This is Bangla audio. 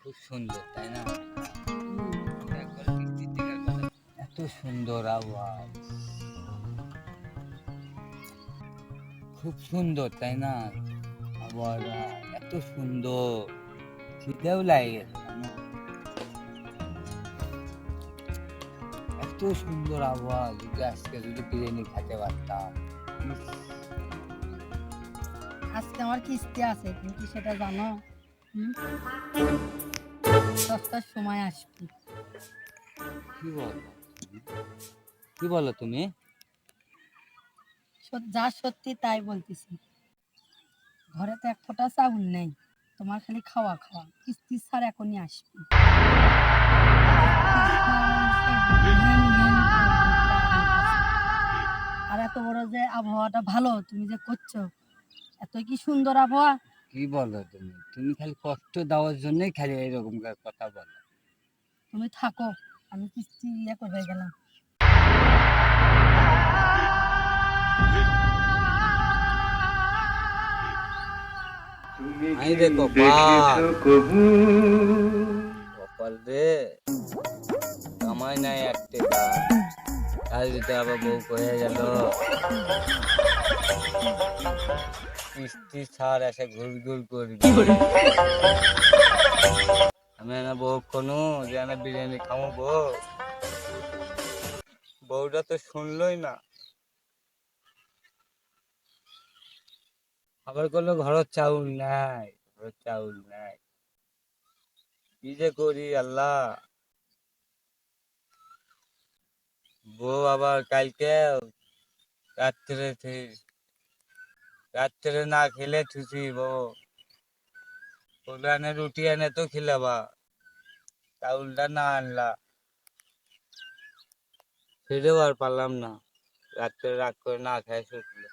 খুব সুন্দর তাই না। এত সুন্দর আওয়াজ খুব সুন্দর তাই না? আবহাওয়াটা এত সুন্দর। খিদেও লাগে গেছে, এত সুন্দর আবহাওয়া। যদি আজকে যদি বিরিয়ানি খেতে পারতাম। আজকে আমার কিস্তি আছে তুমি কি সেটা জানো? দশটার সময় আসবি। কি বলো? কি বলো তুমি? যা সত্যি তাই বলতেছি। ঘরে তো এক ফোঁটা চাউল নেই। তোমার খালি খাওয়া খাওয়া। কিস্তি ছাড় এখনই আসবি। আর এত বড় যে আবহাওয়াটা ভালো তুমি যে করছ এত কি সুন্দর আবহাওয়া? কি বলো তুমি? তুমি খালি কষ্ট দেওয়ার জন্যই খালি এরকম কথা বলো। তুমি থাকো আমি কিস্তি ইয়ে করবে গেলাম। আমি রে কপাল কপাল রে। কামাই নাই একটা দিতে আবার বউ হয়ে গেল। কিস্তি ছাড় এসে ঘুর ঘুর করবি। আমি না বউ কোনো যে না বিরিয়ানি খামো বউ। বউটা তো শুনলই না। আবার করল ঘরের চাউল নাই ঘরের চাউল নাই। কি যে করি আল্লাহ। বউ আবার কালকে রাত্রে রাত্রে না খেলে থুসি বউ ওগুলো রুটি এনে তো খেলাবা। চাউলটা না আনলা। ফিরেও আর পারলাম না। রাত্রে রাগ করে না খাই শুকলো